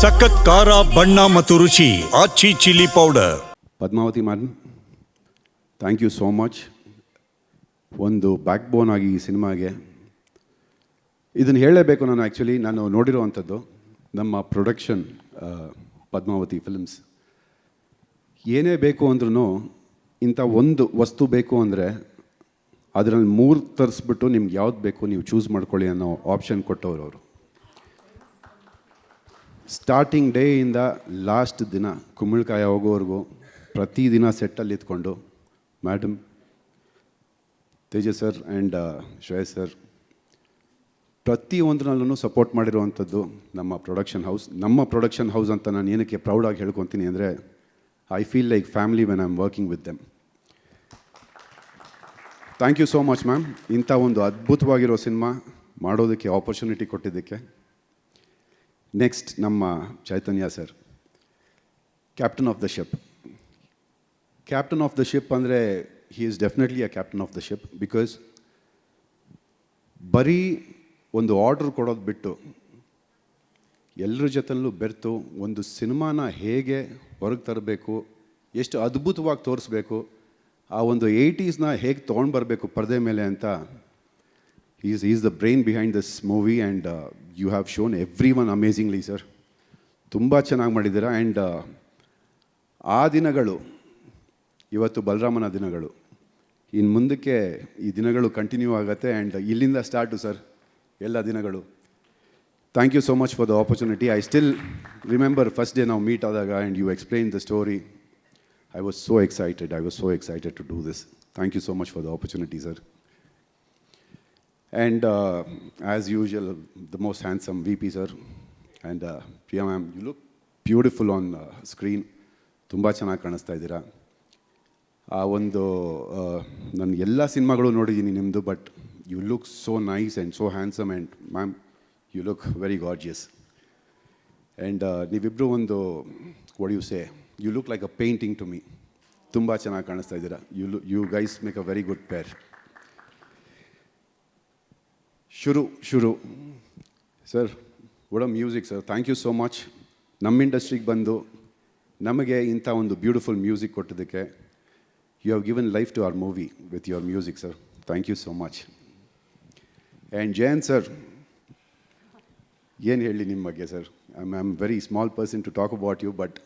ಸಖತ್ ಖಾರ, ಬಣ್ಣ ಮತ್ತು ರುಚಿ, Aachi chilli powder. Padmavathi ma'am thank you so much ಒಂದು ಬ್ಯಾಕ್ ಬೋನ್ ಆಗಿ ಈ ಸಿನಿಮಾಗೆ. ಇದನ್ನು ಹೇಳಲೇಬೇಕು ನಾನು ಆ್ಯಕ್ಚುಲಿ ನಾನು ನೋಡಿರುವಂಥದ್ದು ನಮ್ಮ ಪ್ರೊಡಕ್ಷನ್ ಪದ್ಮಾವತಿ ಫಿಲ್ಮ್ಸ್ ಏನೇ ಬೇಕು ಅಂದ್ರೂ ಇಂಥ ಒಂದು ವಸ್ತು ಬೇಕು ಅಂದರೆ ಅದರಲ್ಲಿ ಮೂರು ತರಿಸ್ಬಿಟ್ಟು ನಿಮ್ಗೆ ಯಾವ್ದು ಬೇಕು ನೀವು ಚೂಸ್ ಮಾಡ್ಕೊಳ್ಳಿ ಅನ್ನೋ ಆಪ್ಷನ್ ಕೊಟ್ಟವರು ಅವರು. ಸ್ಟಾರ್ಟಿಂಗ್ ಡೇಯಿಂದ ಲಾಸ್ಟ್ ದಿನ ಕುಂಬಳಕಾಯಿ ಹೋಗೋವರೆಗೂ ಪ್ರತಿದಿನ ಸೆಟ್ಟಲ್ಲಿ ಇದ್ಕೊಂಡು madam Tejas sir and Shreyas sir ಪ್ರತಿಯೊಂದರಲ್ಲೂ ಸಪೋರ್ಟ್ ಮಾಡಿರುವಂಥದ್ದು ನಮ್ಮ ಪ್ರೊಡಕ್ಷನ್ ಹೌಸ್ ನಮ್ಮ ಪ್ರೊಡಕ್ಷನ್ ಹೌಸ್ ಅಂತ ನಾನು ಏನಕ್ಕೆ ಪ್ರೌಡಾಗಿ ಹೇಳ್ಕೊತೀನಿ ಅಂದರೆ I feel like family when I am working with them thank you so much ma'am ಇಂಥ ಒಂದು ಅದ್ಭುತವಾಗಿರೋ ಸಿನಿಮಾ ಮಾಡೋದಕ್ಕೆ ಆಪರ್ಚುನಿಟಿ ಕೊಟ್ಟಿದ್ದಕ್ಕೆ. ನೆಕ್ಸ್ಟ್ ನಮ್ಮ Chaitanya sir. Captain of the ship captain of the ship ಅಂದರೆ he is definitely a captain of the ship because ಬರೀ ಒಂದು order ಕೊಡೋದು ಬಿಟ್ಟು ಎಲ್ಲರ ಜೊತೆಲೂ ಬೆರೆತು ಒಂದು ಸಿನಿಮಾನ ಹೇಗೆ ಹೊರಗೆ ತರಬೇಕು, ಎಷ್ಟು ಅದ್ಭುತವಾಗಿ ತೋರಿಸ್ಬೇಕು, ಆ ಒಂದು ಏಯ್ಟೀಸ್ನ ಹೇಗೆ ತೊಗೊಂಡು ಬರಬೇಕು ಪರದೆ ಮೇಲೆ ಅಂತ is is the brain behind this movie and you have shown everyone amazingly, sir ತುಂಬ ಚೆನ್ನಾಗಿ ಮಾಡಿದ್ದೀರಾ? ಆ್ಯಂಡ್ ಆ ದಿನಗಳು ಇವತ್ತು ಬಲರಾಮನ ದಿನಗಳು. ಇನ್ನು ಮುಂದಕ್ಕೆ ಈ ದಿನಗಳು ಕಂಟಿನ್ಯೂ ಆಗುತ್ತೆ ಆ್ಯಂಡ್ ಇಲ್ಲಿಂದ ಸ್ಟಾರ್ಟು ಸರ್ ಎಲ್ಲ ದಿನಗಳು. Thank you so much for the opportunity I still remember first day ನಾವು ಮೀಟ್ ಆದಾಗ and you explain the story I was so excited I was so excited to do this thank you so much for the opportunity sir And uh, as usual, the most handsome VP, sir. And uh, Priya ma'am, you look beautiful on uh, screen. ತುಂಬ ಚೆನ್ನಾಗಿ ಕಾಣಿಸ್ತಾ ಇದ್ದೀರಾ? ಆ ಒಂದು ನನ್ನ ಎಲ್ಲ ಸಿನಿಮಾಗಳು ನೋಡಿದ್ದೀನಿ ನಿಮ್ಮದು but you look so nice and so handsome and ma'am you look very gorgeous and ನೀವಿಬ್ಬರು ಒಂದು what you look like a painting to me ತುಂಬ ಚೆನ್ನಾಗಿ ಕಾಣಿಸ್ತಾ ಇದ್ದೀರಾ? You you guys make a very good pair ಶುರು ಶುರು. Sir ಒಡ music sir thank you so much ನಮ್ಮ ಇಂಡಸ್ಟ್ರಿಗೆ ಬಂದು ನಮಗೆ ಇಂಥ ಒಂದು ಬ್ಯೂಟಿಫುಲ್ ಮ್ಯೂಸಿಕ್ ಕೊಟ್ಟಿದ್ದಕ್ಕೆ you have given life to our movie with your music sir thank you so much and Jayant sir ಏನು ಹೇಳಿ ನಿಮ್ಮ ಬಗ್ಗೆ sir I am very small person to talk about you but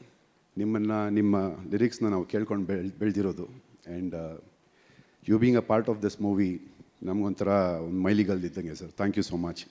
ನಿಮ್ಮನ್ನು, ನಿಮ್ಮ ಲಿರಿಕ್ಸ್ನ ನಾವು ಕೇಳ್ಕೊಂಡು ಬೆಳ್, ಬೆಳೆದಿರೋದು. And you being a part of this movie ನಮಗೊಂಥರ ಒಂದು ಮೈಲಿಗಲ್ದಿದ್ದಂಗೆ sir. Thank you so much